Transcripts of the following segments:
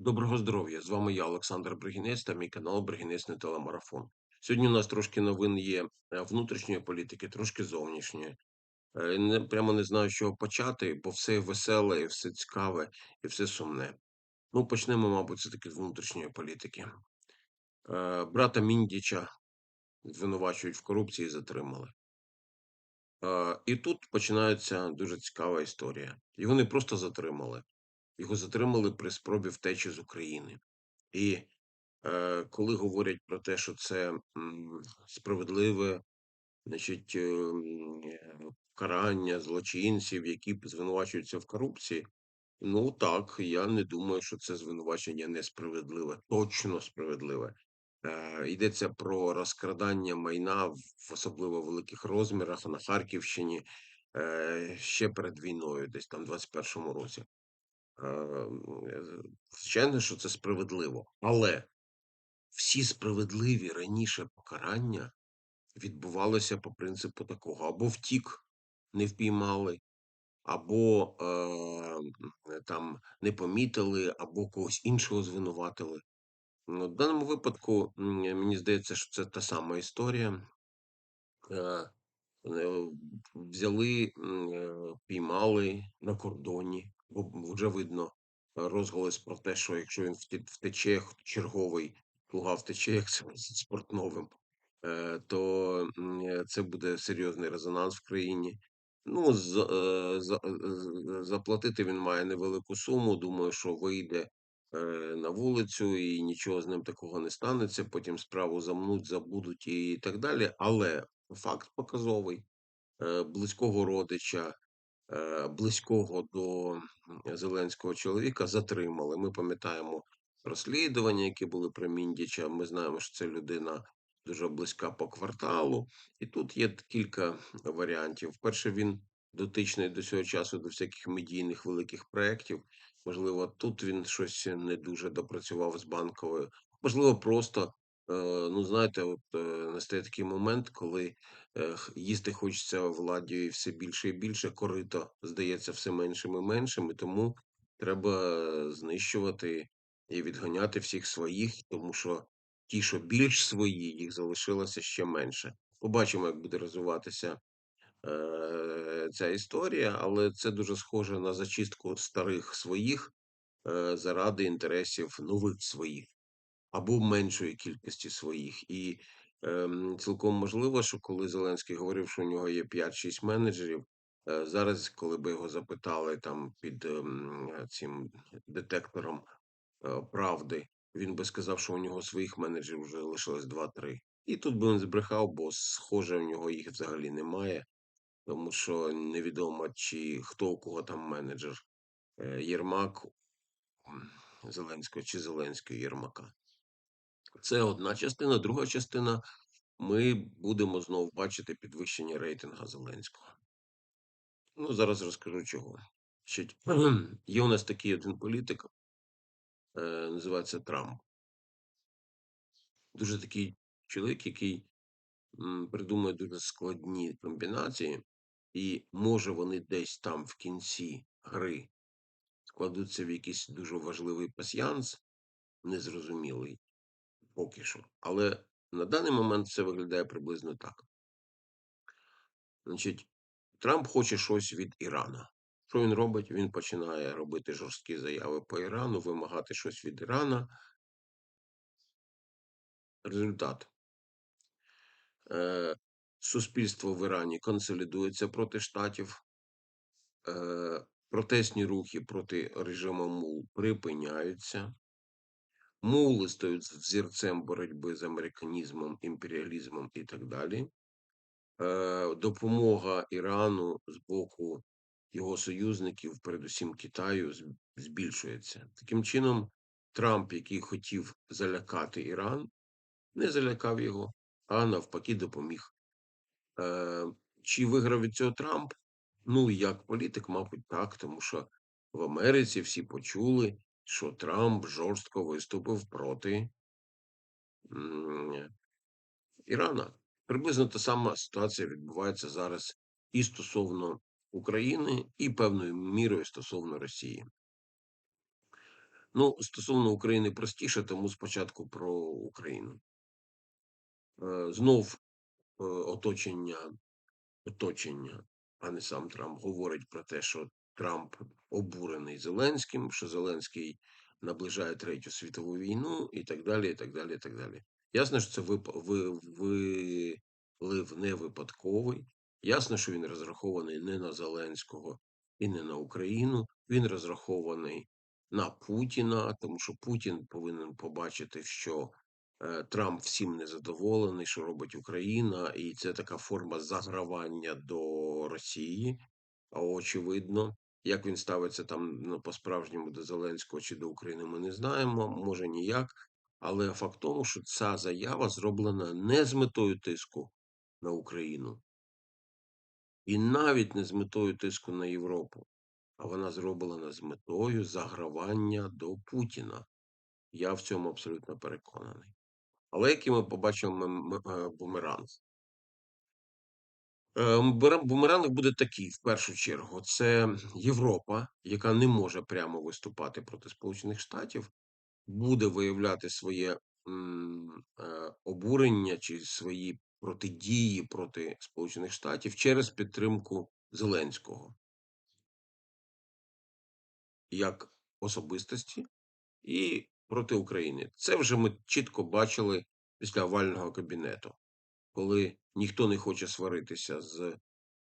Доброго здоров'я! З вами я, Олександр Бригінець та мій канал Бригінець не телемарафон. Сьогодні у нас трошки новин є е, внутрішньої політики, трошки зовнішньої. Е, прямо не знаю, з чого почати, бо все веселе, і все цікаве, і все сумне. Ну, почнемо, мабуть, все-таки з внутрішньої політики. Е, Брата Міндіча звинувачують в корупції затримали. І тут починається дуже цікава історія. Його не просто затримали, його затримали при спробі втечі з України. І Е, коли говорять про те, що це м, справедливе, значить, е, е, карання злочинців, які звинувачуються в корупції, ну так, я не думаю, що це звинувачення несправедливе, точно справедливе. Е, Йдеться про розкрадання майна в особливо великих розмірах на Харківщині е, ще перед війною, десь там в 21-му році. Е, е, Звичайно, що це справедливо, але всі справедливі раніше покарання відбувалися по принципу такого: або втік, не впіймали, або е, там не помітили, або когось іншого звинуватили. Ну, в даному випадку мені здається, що це та сама історія. Е, е, взяли, е, піймали на кордоні, вже видно розголос про те, що якщо він вте- втече, черговий плуга втече, як це з е, то е, це буде серйозний резонанс в країні. Ну, з, е, за- е, заплатити він має невелику суму. Думаю, що вийде е, на вулицю і нічого з ним такого не станеться. Потім справу замнуть, забудуть і так далі. Але факт показовий е, близького родича, е, близького до Зеленського чоловіка затримали. Ми пам'ятаємо розслідування, які були про Міндіча. Ми знаємо, що це людина дуже близька по кварталу. І тут є кілька варіантів. Перше, він дотичний до цього часу до всяких медійних великих проєктів. Можливо, тут він щось не дуже допрацював з банковою. Можливо, просто, е, ну знаєте, от е, настає такий момент, коли е, їсти хочеться владі все більше і більше, корито здається все меншим і меншим, і тому треба е, знищувати і відганяти всіх своїх, тому що ті, що більш свої, їх залишилося ще менше. Побачимо, як буде розвиватися е, ця історія, але це дуже схоже на зачистку старих своїх е, заради інтересів нових своїх або меншої кількості своїх. І ем, цілком можливо, що коли Зеленський говорив, що у нього є 5-6 менеджерів, е, зараз, коли би його запитали там під ем, цим детектором е, правди, він би сказав, що у нього своїх менеджерів вже лишилось 2-3. І тут би він збрехав, бо схоже, у нього їх взагалі немає, тому що невідомо, чи хто у кого там менеджер. Е, Єрмак Зеленського чи Зеленського Єрмака. Це одна частина. Друга частина ми будемо знову бачити підвищення рейтингу Зеленського. Ну, зараз розкажу чого. Значить, є у нас такий один політик, е, називається Трамп. Дуже такий чоловік, який придумує дуже складні комбінації, і може вони десь там в кінці гри складуться в якийсь дуже важливий пасьянс, незрозумілий поки що. Але на даний момент все виглядає приблизно так. Значить, Трамп хоче щось від Ірана. Що він робить? Він починає робити жорсткі заяви по Ірану, вимагати щось від Ірана. Результат. Е, суспільство в Ірані консолідується проти штатів, е, протестні рухи проти режиму МУЛ припиняються. Мули стають взірцем боротьби з американізмом, імперіалізмом і так далі. Е, допомога Ірану з боку його союзників, передусім Китаю, збільшується. Таким чином, Трамп, який хотів залякати Іран, не залякав його, а навпаки, допоміг. Е, Чи виграв від цього Трамп? Ну, як політик, мабуть, так, тому що в Америці всі почули, що Трамп жорстко виступив проти Ірана. Приблизно та сама ситуація відбувається зараз і стосовно України, і певною мірою стосовно Росії. Ну, стосовно України простіше, тому спочатку про Україну. Е, знов е, оточення, оточення, а не сам Трамп, говорить про те, що Трамп обурений Зеленським, що Зеленський наближає Третю світову війну і так далі. і так далі, і так далі. Ясно, що це вилив не випадковий. Ясно, що він розрахований не на Зеленського і не на Україну. Він розрахований на Путіна, тому що Путін повинен побачити, що е, Трамп всім незадоволений, що робить Україна, і це така форма загравання до Росії. А очевидно, як він ставиться там ну, по-справжньому до Зеленського чи до України, ми не знаємо. Може ніяк. Але факт тому, що ця заява зроблена не з метою тиску на Україну, і навіть не з метою тиску на Європу, а вона зроблена з метою загравання до Путіна. Я в цьому абсолютно переконаний. Але який ми побачимо е, бумеранг? Е, Бумеранг буде такий, в першу чергу, це Європа, яка не може прямо виступати проти Сполучених Штатів, буде виявляти своє е, обурення чи свої протидії проти Сполучених Штатів через підтримку Зеленського як особистості і проти України. Це вже ми чітко бачили після овального кабінету, коли ніхто не хоче сваритися з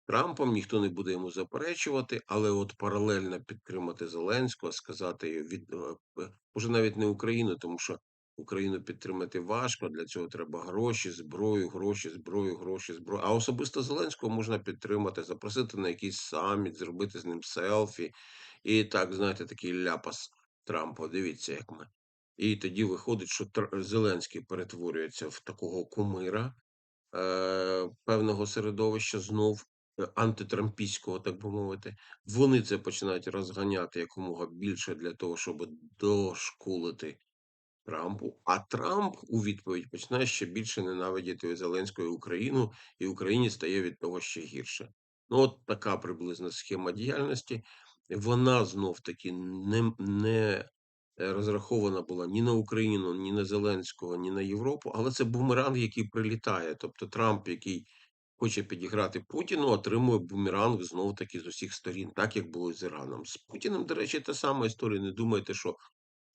Трампом, ніхто не буде йому заперечувати, але от паралельно підтримати Зеленського, сказати від е, може навіть не Україну, тому що Україну підтримати важко. Для цього треба гроші, зброю, гроші, зброю, гроші, зброю. А особисто Зеленського можна підтримати, запросити на якийсь саміт, зробити з ним селфі. І так, знаєте, такий ляпас Трампа. Дивіться, як ми. І тоді виходить, що Зеленський перетворюється в такого кумира певного середовища знов е, антитрампійського, так би мовити. Вони це починають розганяти якомога більше для того, щоб дошкулити Трампу. А Трамп у відповідь починає ще більше ненавидіти Зеленського Україну, і Україні стає від того ще гірше. Ну, от така приблизна схема діяльності. Вона знов таки не, не е, розрахована була ні на Україну, ні на Зеленського, ні на Європу, але це бумеранг, який прилітає. Тобто Трамп, який хоче підіграти Путіну, отримує бумеранг знов таки з усіх сторін, так як було з Іраном. З Путіним, до речі, та сама історія. Не думайте, що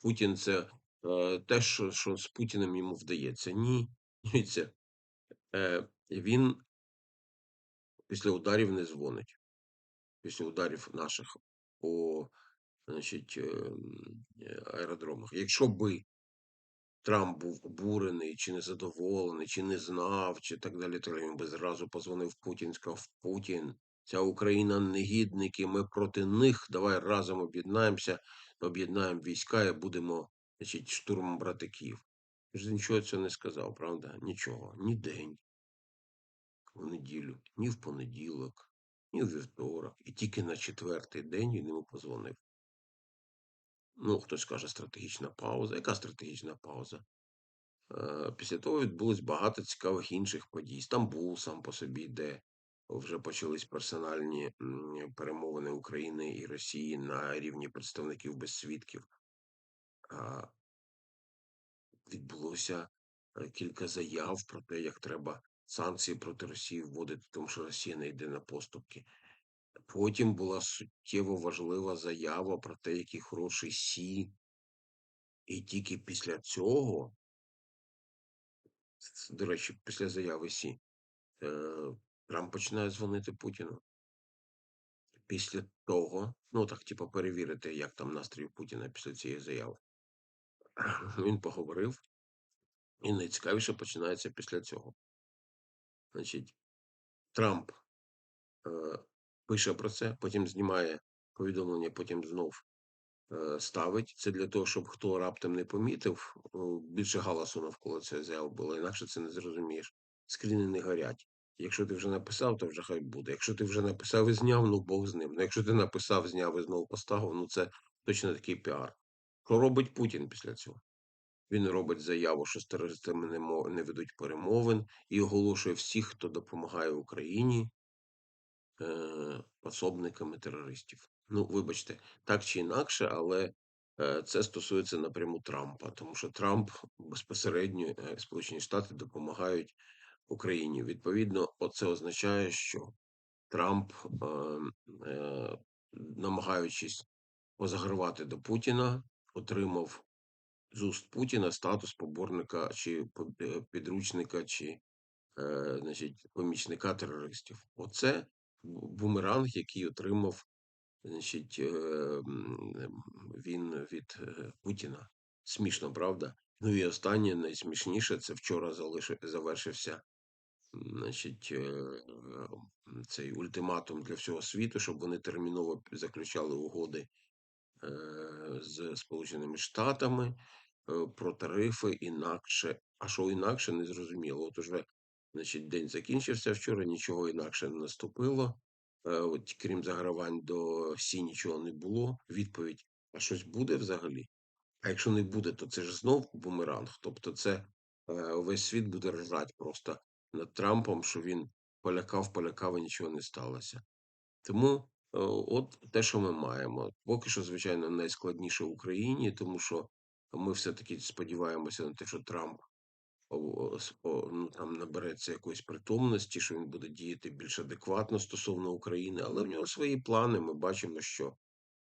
Путін це е, те, що, що з Путіним йому вдається. Ні. Дивіться, е, він після ударів не дзвонить. Після ударів наших по значить, е, м, е, аеродромах. Якщо би Трамп був обурений, чи незадоволений, чи не знав, чи так далі, далі, він би зразу позвонив Путін, сказав Путін, ця Україна негідники, ми проти них, давай разом об'єднаємося, об'єднаємо війська і будемо значить, штурмом брати Київ. Ж нічого цього не сказав, правда? Нічого. Ні день в неділю, ні в понеділок, ні в вівторок. І тільки на четвертий день він йому позвонив. Ну, хтось каже, стратегічна пауза. Яка стратегічна пауза? Е, Після того відбулось багато цікавих інших подій. Стамбул сам по собі, де вже почались персональні перемовини України і Росії на рівні представників без свідків. Відбулося е, кілька заяв про те, як треба санкції проти Росії вводити, тому що Росія не йде на поступки. Потім була суттєво важлива заява про те, який хороший Сі. І тільки після цього, до речі, після заяви Сі, е, Трамп починає дзвонити Путіну. Після того, ну так, типу, перевірити, як там настрій Путіна після цієї заяви. Він поговорив, і найцікавіше починається після цього. Значить, Трамп е, пише про це, потім знімає повідомлення, потім знов е, ставить. Це для того, щоб хто раптом не помітив, більше галасу навколо цієї заяви було, інакше це не зрозумієш. Скріни не горять. Якщо ти вже написав, то вже хай буде. Якщо ти вже написав і зняв, ну Бог з ним. Ну якщо ти написав, зняв і знову поставив, ну це точно такий піар. Що робить Путін після цього? Він робить заяву, що з терористами не, ведуть перемовин і оголошує всіх, хто допомагає Україні, пособниками терористів. Ну, вибачте, так чи інакше, але Е, це стосується напряму Трампа, тому що Трамп безпосередньо е, Сполучені Штати допомагають Україні. Відповідно, оце означає, що Трамп, е, е, намагаючись позагравати до Путіна, отримав з уст Путіна статус поборника чи е, підручника, чи е, значить, помічника терористів. Оце бумеранг, який отримав значить, е, він від е, Путіна. Смішно, правда? Ну і останнє найсмішніше це вчора завершився значить, е, цей ультиматум для всього світу, щоб вони терміново заключали угоди з Сполученими Штатами про тарифи інакше. А що інакше не зрозуміло. От уже значить, день закінчився вчора, нічого інакше не наступило. От, крім загравань до Сі нічого не було. Відповідь: а щось буде взагалі? А якщо не буде, то це ж знов бумеранг. Тобто, це весь світ буде ржати просто над Трампом, що він полякав, полякав і нічого не сталося. Тому е, от те, що ми маємо. Поки що, звичайно, найскладніше в Україні, тому що ми все-таки сподіваємося на те, що Трамп ну, там набереться якоїсь притомності, що він буде діяти більш адекватно стосовно України, але в нього свої плани. Ми бачимо, що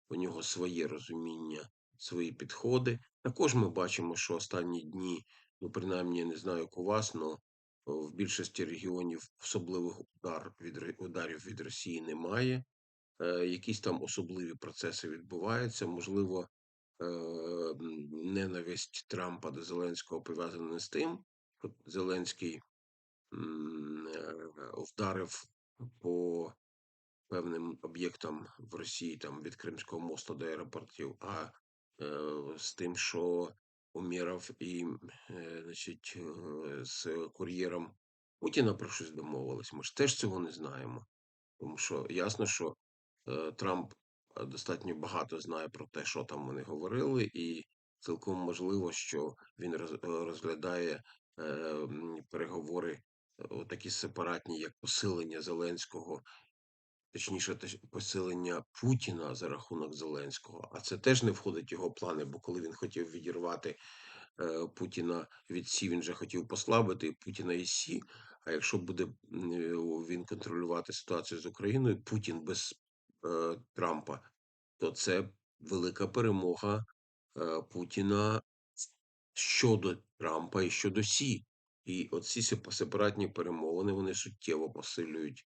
у нього своє розуміння, свої підходи. Також ми бачимо, що останні дні, ну принаймні, я не знаю, як у вас, але в більшості регіонів особливих удар від ударів від Росії немає. Е, Якісь там особливі процеси відбуваються. Можливо, е, ненависть Трампа до Зеленського пов'язана з тим, Зеленський е, вдарив по певним об'єктам в Росії, там від Кримського мосту до аеропортів, а е, з тим, що Уміров і е, значить, з кур'єром Путіна про щось домовились. Ми ж теж цього не знаємо. Тому що ясно, що Трамп достатньо багато знає про те, що там вони говорили, і цілком можливо, що він розглядає переговори такі сепаратні, як посилення Зеленського точніше, посилення Путіна за рахунок Зеленського, а це теж не входить в його плани, бо коли він хотів відірвати е, Путіна від Сі, він же хотів послабити Путіна і Сі. А якщо буде е, він контролювати ситуацію з Україною, Путін без е, Трампа, то це велика перемога Путіна щодо Трампа і щодо Сі. І оці сепаратні перемовини вони суттєво посилюють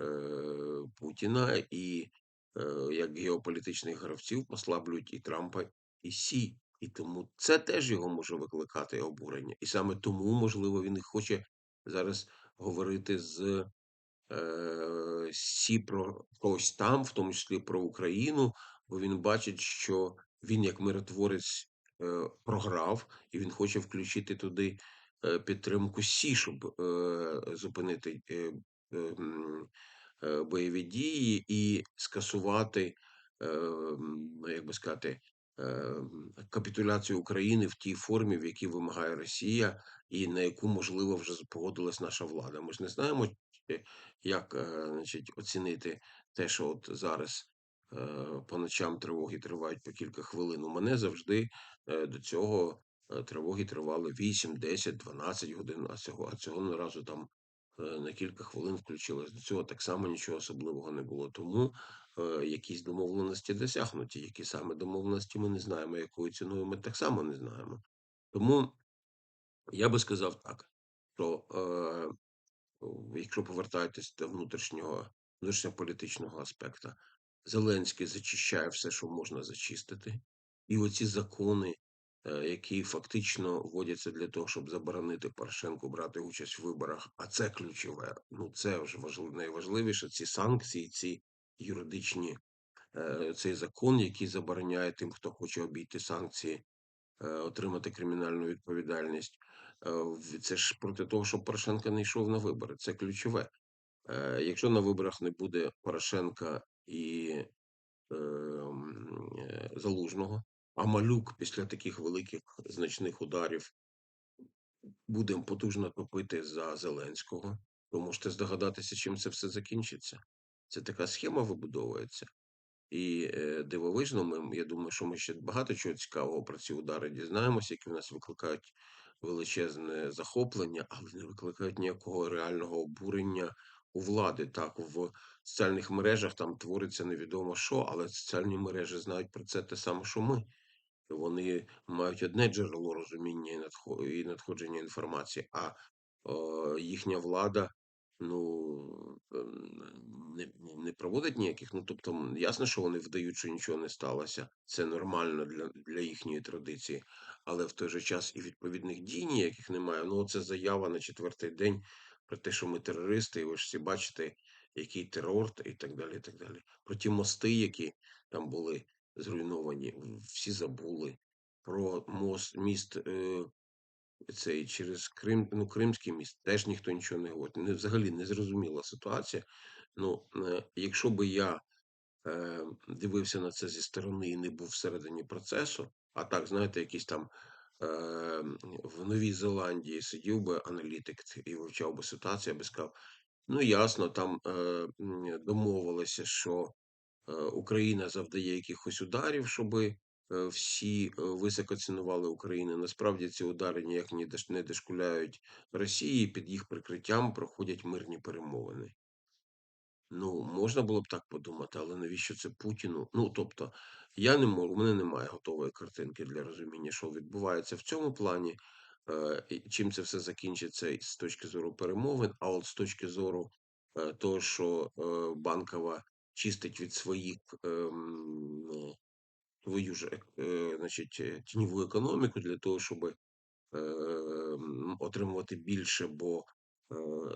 Е, Путіна і е, як геополітичних гравців послаблюють і Трампа, і Сі. І тому це теж його може викликати обурення. І саме тому, можливо, він хоче зараз говорити з е, Сі про когось там, в тому числі про Україну, бо він бачить, що він як миротворець програв, і він хоче включити туди е, підтримку Сі, щоб е, зупинити. Е, е, Е, бойові дії і скасувати, ем, як би сказати, ем, капітуляцію України в тій формі, в якій вимагає Росія, і на яку можливо вже погодилась наша влада. Ми ж не знаємо, як е, значить, оцінити те, що от зараз. Е, по ночам тривоги тривають по кілька хвилин. У мене завжди до цього тривоги тривали 8, 10, 12 годин, а цього а цього разу там Е, на кілька хвилин включилась. До цього так само нічого особливого не було. Тому е, якісь домовленості досягнуті. Які саме домовленості ми не знаємо, якою ціною ми так само не знаємо. Тому я би сказав так, що е, якщо повертаєтесь до внутрішнього внутрішньополітичного аспекту, Зеленський зачищає все, що можна зачистити, і оці закони Е, які фактично вводяться для того, щоб заборонити Порошенку брати участь в виборах. А це ключове. Ну це ж важливо найважливіше. Ці санкції, ці юридичні е, цей закон, який забороняє тим, хто хоче обійти санкції, е, отримати кримінальну відповідальність. Це ж проти того, щоб Порошенко не йшов на вибори. Це ключове. Якщо на виборах не буде Порошенка і ем, Залужного, а малюк після таких великих значних ударів буде потужно топити за Зеленського. Ви можете здогадатися, чим це все закінчиться. Це така схема вибудовується. і е, дивовижно. Ми, я думаю, що ми ще багато чого цікавого про ці удари дізнаємося, які в нас викликають величезне захоплення, але не викликають ніякого реального обурення у влади. Так, в соціальних мережах там твориться невідомо що, але соціальні мережі знають про це те саме, що ми. Вони мають одне джерело розуміння і надхо- і надходження інформації, а е, їхня влада ну, не, не проводить ніяких. Ну, тобто, ясно, що вони вдають, що нічого не сталося. Це нормально для, для їхньої традиції, але в той же час і відповідних дій ніяких немає. Ну, це заява на четвертий день про те, що ми терористи, і ви ж всі бачите, який терор і так далі. і так далі. Про ті мости, які там були зруйновані, всі забули. Про мост, міст е, цей через Крим, ну, Кримський міст, теж ніхто нічого не говорить. Не, взагалі незрозуміла ситуація. Ну, е, якщо би я е, дивився на це зі сторони і не був всередині процесу, а так, знаєте, якийсь там е, в Новій Зеландії сидів би аналітик і вивчав би ситуацію, я би сказав, ну ясно, там е, домовилися, що е, Україна завдає якихось ударів, щоби е, всі е, високо цінували Україну. Насправді ці удари ніяк не дошкуляють Росії. Під їх прикриттям проходять мирні перемовини. Ну, можна було б так подумати, але навіщо це Путіну? Ну, тобто, я не можу, у мене немає готової картинки для розуміння, що відбувається в цьому плані, е, чим це все закінчиться з точки зору перемовин, а от з точки зору е, того, що е, Банкова чистить від своїх ем, свою ж значить, тіньову економіку для того, щоб отримувати більше, бо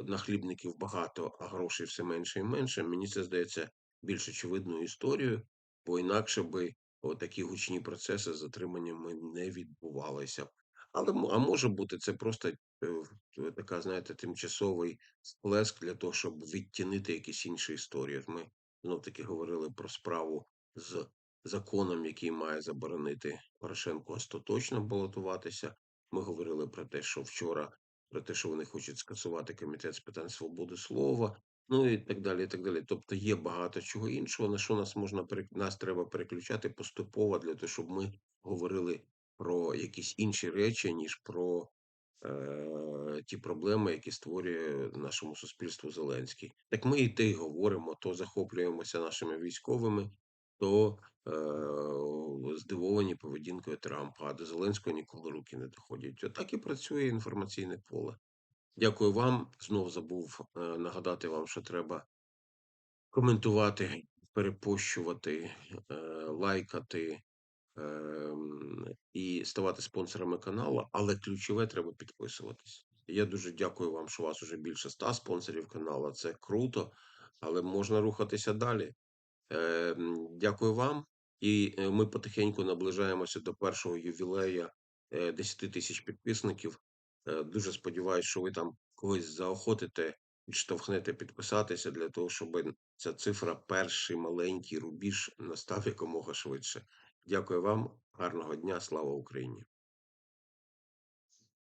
нахлібників багато, а грошей все менше і менше. Мені це здається більш очевидною історією, бо інакше би такі гучні процеси з затриманнями не відбувалися. Але а може бути це просто е, така, знаєте, тимчасовий сплеск для того, щоб відтінити якісь інші історії. Ми знов таки говорили про справу з законом, який має заборонити Порошенку остаточно балотуватися. Ми говорили про те, що вчора, про те, що вони хочуть скасувати комітет з питань свободи слова, ну і так далі. і так далі. Тобто є багато чого іншого, на що нас можна нас треба переключати поступово для того, щоб ми говорили про якісь інші речі, ніж про е, ті проблеми, які створює нашому суспільству Зеленський. Так ми і те й говоримо, то захоплюємося нашими військовими, то е, здивовані поведінкою Трампа, а до Зеленського ніколи руки не доходять. Отак і працює інформаційне поле. Дякую вам. Знов забув е, нагадати вам, що треба коментувати, перепощувати, е, лайкати ем, і ставати спонсорами каналу, але ключове треба підписуватись. Я дуже дякую вам, що у вас уже більше ста спонсорів каналу. Це круто, але можна рухатися далі. Е, Дякую вам. І е, ми потихеньку наближаємося до першого ювілея е, 10 тисяч підписників. Е, Дуже сподіваюся, що ви там когось заохотите, підштовхнете підписатися для того, щоб ця цифра, перший маленький рубіж, настав якомога швидше. Дякую вам, гарного дня, слава Україні!